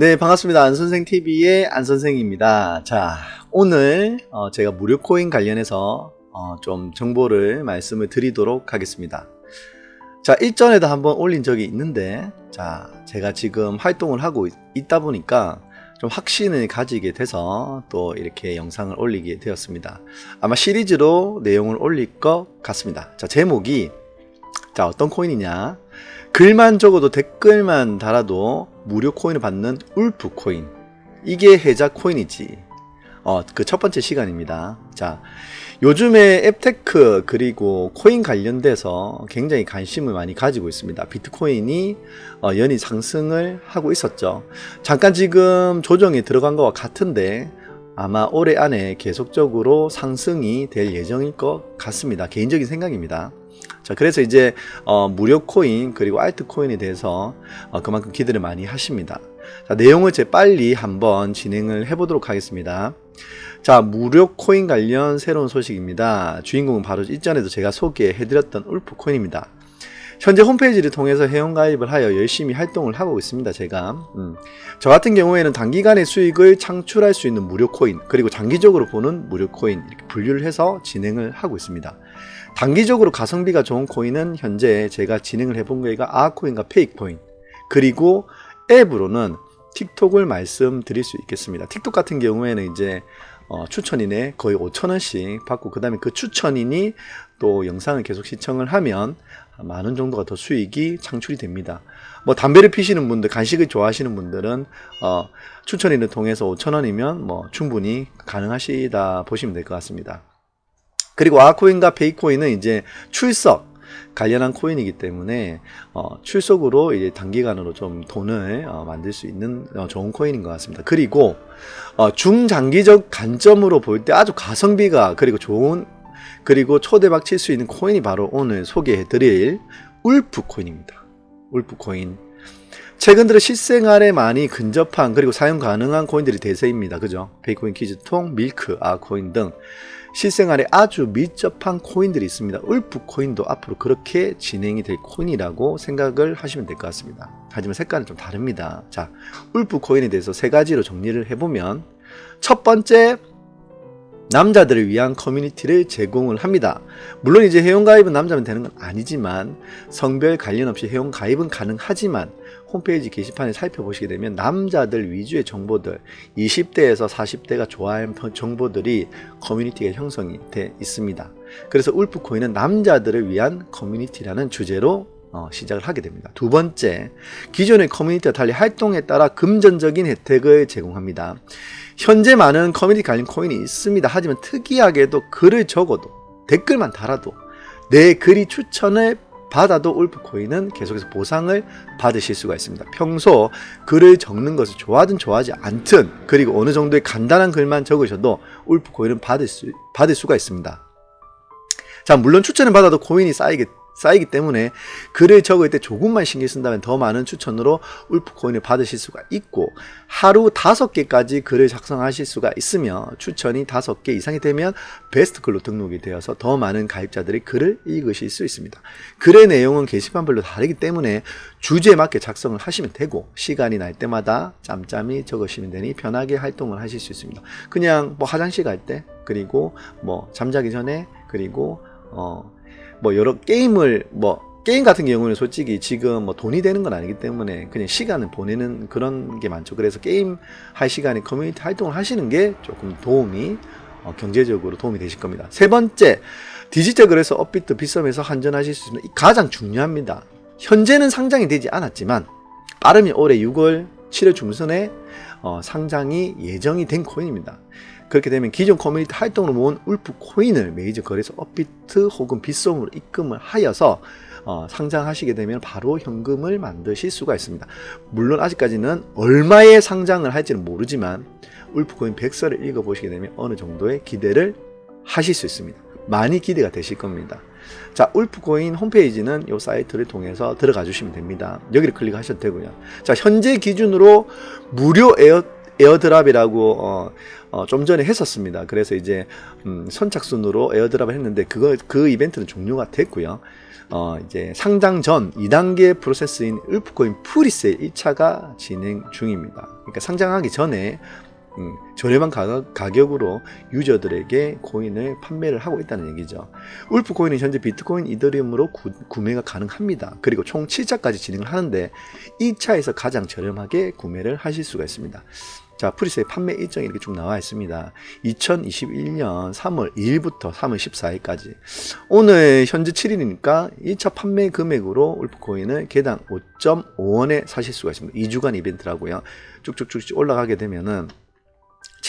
네, 반갑습니다. 안선생 TV의 안선생입니다. 자, 오늘 어, 제가 무료 코인 관련해서 어, 좀 정보를 말씀을 드리도록 하겠습니다. 자, 일전에도 한번 올린 적이 있는데, 자, 제가 지금 활동을 하고 있, 있다 보니까 좀 확신을 가지게 돼서 또 이렇게 영상을 올리게 되었습니다. 아마 시리즈로 내용을 올릴 것 같습니다. 자, 제목이, 자, 어떤 코인이냐? 글만 적어도 댓글만 달아도 무료 코인을 받는 울프 코인. 이게 해자 코인이지. 어, 그 첫 번째 시간입니다. 자, 요즘에 앱테크 그리고 코인 관련돼서 굉장히 관심을 많이 가지고 있습니다. 비트코인이 어, 연이 상승을 하고 있었죠. 잠깐 지금 조정이 들어간 것과 같은데 아마 올해 안에 계속적으로 상승이 될 예정일 것 같습니다. 개인적인 생각입니다. 자, 그래서 이제 어, 무료 코인 그리고 알트 코인에 대해서 어, 그만큼 기대를 많이 하십니다. 자, 내용을 제 빨리 한번 진행을 해보도록 하겠습니다. 자, 무료 코인 관련 새로운 소식입니다. 주인공은 바로 이전에도 제가 소개해드렸던 울프 코인입니다. 현재 홈페이지를 통해서 회원가입을 하여 열심히 활동을 하고 있습니다. 제가 음. 저 같은 경우에는 단기간의 수익을 창출할 수 있는 무료 코인 그리고 장기적으로 보는 무료 코인 이렇게 분류를 해서 진행을 하고 있습니다. 단기적으로 가성비가 좋은 코인은 현재 제가 진행을 해본 거가 아코인과 페이코인 그리고 앱으로는 틱톡을 말씀드릴 수 있겠습니다. 틱톡 같은 경우에는 이제 어, 추천인에 거의 5천원씩 받고 그 다음에 그 추천인이 또 영상을 계속 시청을 하면 만 원 정도가 더 수익이 창출이 됩니다. 뭐 담배를 피시는 분들, 간식을 좋아하시는 분들은 어, 추천인을 통해서 5천 원이면 뭐 충분히 가능하시다 보시면 될 것 같습니다. 그리고 아코인과 베이코인은 이제 출석 관련한 코인이기 때문에 어, 출석으로 이제 단기간으로 좀 돈을 어, 만들 수 있는 어, 좋은 코인인 것 같습니다. 그리고 어, 중장기적 관점으로 볼 때 아주 가성비가 그리고 좋은 그리고 초대박 칠 수 있는 코인이 바로 오늘 소개해드릴 울프 코인입니다. 울프 코인. 최근 들어 실생활에 많이 근접한 그리고 사용 가능한 코인들이 대세입니다. 그죠? 베이코인 키즈통, 밀크, 아코인 등 실생활에 아주 밀접한 코인들이 있습니다. 울프 코인도 앞으로 그렇게 진행이 될 코인이라고 생각을 하시면 될 것 같습니다. 하지만 색깔은 좀 다릅니다. 자, 울프 코인에 대해서 세 가지로 정리를 해보면 첫 번째 남자들을 위한 커뮤니티를 제공을 합니다. 물론 이제 회원가입은 남자면 되는 건 아니지만 성별 관련 없이 회원가입은 가능하지만 홈페이지 게시판에 살펴보시게 되면 남자들 위주의 정보들 20대에서 40대가 좋아하는 정보들이 커뮤니티가 형성이 돼 있습니다. 그래서 울프코인은 남자들을 위한 커뮤니티라는 주제로 어, 시작을 하게 됩니다. 두 번째, 기존의 커뮤니티와 달리 활동에 따라 금전적인 혜택을 제공합니다. 현재 많은 커뮤니티 관련 코인이 있습니다. 하지만 특이하게도 글을 적어도 댓글만 달아도 내 글이 추천을 받아도 울프코인은 계속해서 보상을 받으실 수가 있습니다. 평소 글을 적는 것을 좋아하든 좋아하지 않든 그리고 어느 정도의 간단한 글만 적으셔도 울프코인은 받을 수 받을 수가 있습니다. 자, 물론 추천을 받아도 코인이 쌓이게 쌓이기 때문에 글을 적을 때 조금만 신경 쓴다면 더 많은 추천으로 울프 코인을 받으실 수가 있고 하루 다섯 개까지 글을 작성하실 수가 있으며 추천이 다섯 개 이상이 되면 베스트 글로 등록이 되어서 더 많은 가입자들이 글을 읽으실 수 있습니다. 글의 내용은 게시판별로 다르기 때문에 주제에 맞게 작성을 하시면 되고 시간이 날 때마다 짬짬이 적으시면 되니 편하게 활동을 하실 수 있습니다. 그냥 뭐 화장실 갈 때 그리고 뭐 잠자기 전에 그리고 어 뭐 여러 게임을 뭐 게임 같은 경우는 솔직히 지금 뭐 돈이 되는 건 아니기 때문에 그냥 시간을 보내는 그런 게 많죠. 그래서 게임 할 시간에 커뮤니티 활동을 하시는 게 조금 도움이 어, 경제적으로 도움이 되실 겁니다. 세 번째, 디지털 거래소 업비트 비썸에서 환전하실 수 있는 가장 중요합니다. 현재는 상장이 되지 않았지만 빠르면 올해 6월 7월 중순에 어, 상장이 예정이 된 코인입니다. 그렇게 되면 기존 커뮤니티 활동으로 모은 울프 코인을 메이저 거래소 업비트 혹은 빗썸으로 입금을 하여서 어, 상장하시게 되면 바로 현금을 만드실 수가 있습니다. 물론 아직까지는 얼마에 상장을 할지는 모르지만 울프코인 백서를 읽어보시게 되면 어느 정도의 기대를 하실 수 있습니다. 많이 기대가 되실 겁니다. 자, 울프코인 홈페이지는 이 사이트를 통해서 들어가 주시면 됩니다. 여기를 클릭하셔도 되고요. 자, 현재 기준으로 무료 에어 에어드랍이라고 어, 어, 좀 전에 했었습니다. 그래서 이제 음, 선착순으로 에어드랍을 했는데 그거 그 이벤트는 종료가 됐고요. 어, 이제 상장 전 2단계 프로세스인 울프코인 프리세일 1차가 진행 중입니다. 그러니까 상장하기 전에 음, 저렴한 가격, 가격으로 유저들에게 코인을 판매를 하고 있다는 얘기죠. 울프 코인은 현재 비트코인, 이더리움으로 구, 구매가 가능합니다. 그리고 총 7차까지 진행을 하는데 2차에서 가장 저렴하게 구매를 하실 수가 있습니다. 자, 프리세일 판매 일정이 이렇게 쭉 나와 있습니다. 2021년 3월 2일부터 3월 14일까지. 오늘 현재 7일이니까 1차 판매 금액으로 울프코인을 개당 5.5원에 사실 수가 있습니다. 2주간 이벤트라고요. 쭉쭉쭉 올라가게 되면은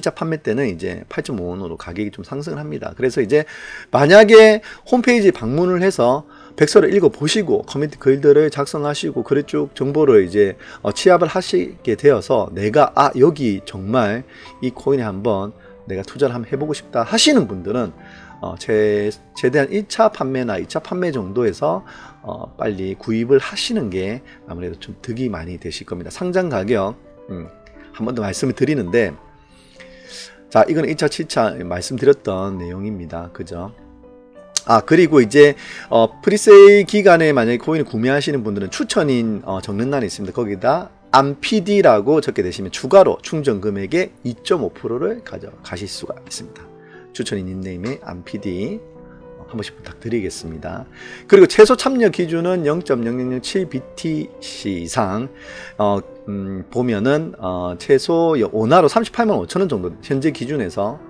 7차 판매 때는 이제 8.5원으로 가격이 좀 상승을 합니다. 그래서 이제 만약에 홈페이지 방문을 해서 백서를 읽어 보시고 커뮤니티 글들을 작성하시고 글을 쭉 정보를 이제 어, 취합을 하시게 되어서 내가 아 여기 정말 이 코인에 한번 내가 투자를 한번 해보고 싶다 하시는 분들은 어, 제, 최대한 1차 판매나 2차 판매 정도에서 어, 빨리 구입을 하시는 게 아무래도 좀 득이 많이 되실 겁니다. 상장 가격 음, 한 번 더 말씀을 드리는데 자, 이건 1차, 7차 말씀드렸던 내용입니다. 그죠? 아, 그리고 이제, 어, 프리세일 기간에 만약에 코인을 구매하시는 분들은 추천인, 어, 적는란이 있습니다. 거기다 안PD라고 적게 되시면 추가로 충전 금액의 2.5%를 가져가실 수가 있습니다. 추천인 닉네임에 안PD. 한 번씩 부탁드리겠습니다. 그리고 최소 참여 기준은 0.0007BTC 이상 어, 음, 보면은 어, 최소 원화로 38만 5천 원 정도 현재 기준에서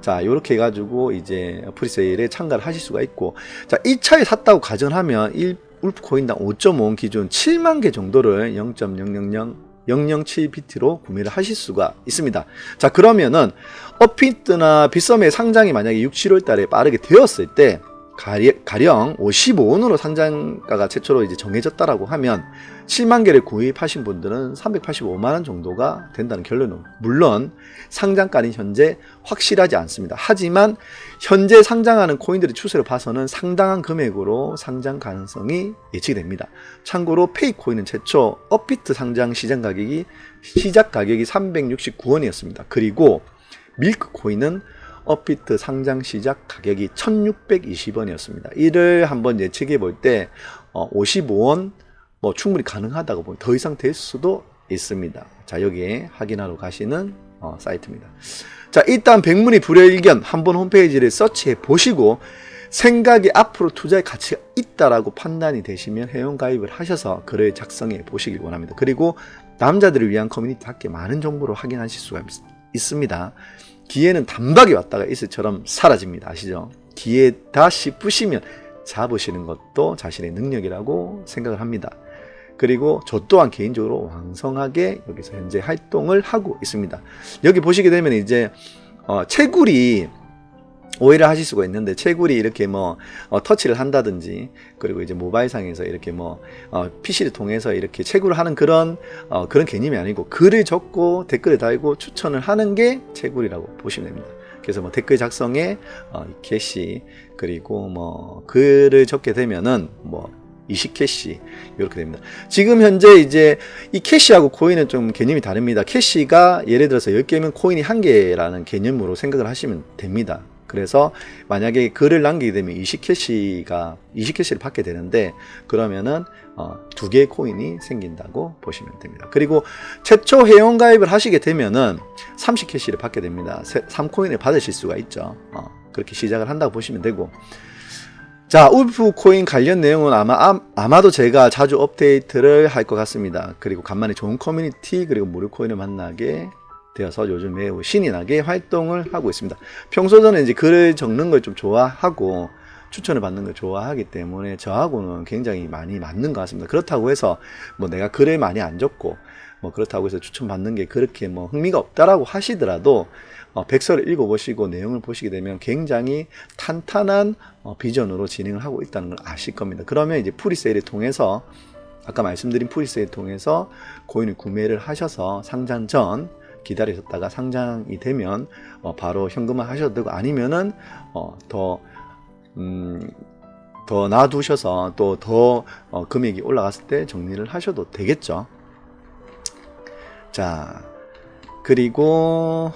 자 이렇게 해가지고 이제 프리세일에 참가를 하실 수가 있고 자 1차에 샀다고 가정하면 1 울프 코인당 5.5원 기준 7만 개 정도를 0.000 007비트로 구매를 하실 수가 있습니다. 자, 그러면은 업피트나 빗썸의 상장이 만약에 6, 7월 달에 빠르게 되었을 때 가령 55원으로 상장가가 최초로 이제 정해졌다라고 하면 7만 개를 구입하신 분들은 385만 원 정도가 된다는 결론은 물론 상장가는 현재 확실하지 않습니다. 하지만 현재 상장하는 코인들의 추세를 봐서는 상당한 금액으로 상장 가능성이 예측이 됩니다. 참고로 페이 코인은 최초 업비트 상장 시장 가격이 시작 가격이 369원이었습니다. 그리고 밀크 코인은 업비트 상장 시작 가격이 1620원이었습니다. 이를 한번 예측해 볼 때 55원 뭐 충분히 가능하다고 보면 더 이상 될 수도 있습니다. 자, 여기에 확인하러 가시는 어, 사이트입니다. 자, 일단 백문이 불여일견 한번 홈페이지를 서치해 보시고 생각이 앞으로 투자의 가치가 있다라고 판단이 되시면 회원 가입을 하셔서 글을 작성해 보시길 원합니다. 그리고 남자들을 위한 커뮤니티 밖에 많은 정보를 확인하실 수가 있습니다. 기회는 단박에 왔다가 있을처럼 사라집니다. 아시죠? 기회다 싶으시면 잡으시는 것도 자신의 능력이라고 생각을 합니다. 그리고 저 또한 개인적으로 왕성하게 여기서 현재 활동을 하고 있습니다. 여기 보시게 되면 이제 어, 채굴이 오해를 하실 수가 있는데 채굴이 이렇게 뭐 어, 터치를 한다든지 그리고 이제 모바일상에서 이렇게 뭐 어, PC를 통해서 이렇게 채굴을 하는 그런 어, 그런 개념이 아니고 글을 적고 댓글을 달고 추천을 하는 게 채굴이라고 보시면 됩니다. 그래서 뭐 댓글 작성에 어, 캐시 그리고 뭐 글을 적게 되면은 뭐 20캐시 이렇게 됩니다. 지금 현재 이제 이 캐시하고 코인은 좀 개념이 다릅니다. 캐시가 예를 들어서 10개면 코인이 1개라는 개념으로 생각을 하시면 됩니다. 그래서 만약에 글을 남기게 되면 20캐시가 20캐시를 받게 되는데 그러면은 어, 두 개의 코인이 생긴다고 보시면 됩니다. 그리고 최초 회원 가입을 하시게 되면은 30캐시를 받게 됩니다. 3코인을 받으실 수가 있죠. 어, 그렇게 시작을 한다고 보시면 되고 자, 울프 코인 관련 내용은 아마 아마 도 제가 자주 업데이트를 할 것 같습니다. 그리고 간만에 좋은 커뮤니티 그리고 무료 코인을 만나게 되어서 요즘 매우 신이 나게 활동을 하고 있습니다. 평소 저는 이제 글을 적는 걸 좀 좋아하고 추천을 받는 걸 좋아하기 때문에 저하고는 굉장히 많이 맞는 것 같습니다. 그렇다고 해서 뭐 내가 글을 많이 안 적고 뭐 그렇다고 해서 추천 받는 게 그렇게 뭐 흥미가 없다라고 하시더라도 어, 백서를 읽어보시고 내용을 보시게 되면 굉장히 탄탄한 어, 비전으로 진행을 하고 있다는 걸 아실 겁니다. 그러면 이제 프리세일을 통해서 아까 말씀드린 프리세일 통해서 코인을 구매를 하셔서 상장 전 기다리셨다가 상장이 되면 어, 바로 현금화 하셔도 되고 아니면은 어, 더 음, 더 놔두셔서 또더 어, 금액이 올라갔을 때 정리를 하셔도 되겠죠. 자, 그리고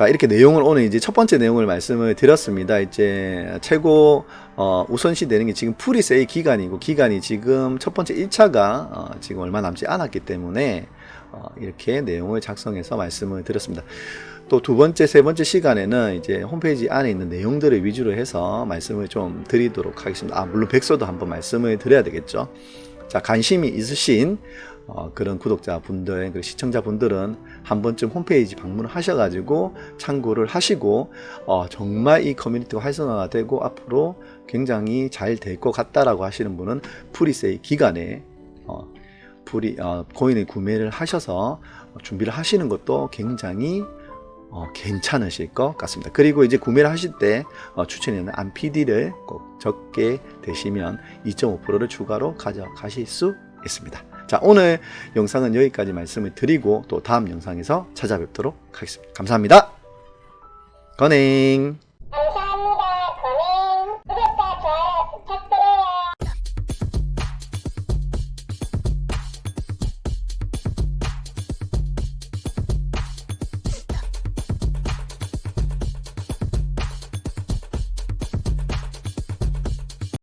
자, 이렇게 내용을 오늘 이제 첫 번째 내용을 말씀을 드렸습니다. 이제 최고 어, 우선시 되는 게 지금 프리세일 기간이고 기간이 지금 첫 번째 1차가 어, 지금 얼마 남지 않았기 때문에 어, 이렇게 내용을 작성해서 말씀을 드렸습니다. 또 두 번째, 세 번째 시간에는 이제 홈페이지 안에 있는 내용들을 위주로 해서 말씀을 좀 드리도록 하겠습니다. 아, 물론 백서도 한번 말씀을 드려야 되겠죠. 자, 관심이 있으신 어, 그런 구독자분들, 그리고 시청자분들은 한 번쯤 홈페이지 방문을 하셔가지고 참고를 하시고 어, 정말 이 커뮤니티가 활성화가 되고 앞으로 굉장히 잘 될 것 같다라고 하시는 분은 프리세일 기간에 어, 프리 어, 코인을 구매를 하셔서 준비를 하시는 것도 굉장히 어, 괜찮으실 것 같습니다. 그리고 이제 구매를 하실 때 어, 추천에는 안PD를 꼭 적게 되시면 2.5%를 추가로 가져가실 수 있습니다. 자, 오늘 영상은 여기까지 말씀을 드리고 또 다음 영상에서 찾아뵙도록 하겠습니다. 감사합니다. 건행. 어,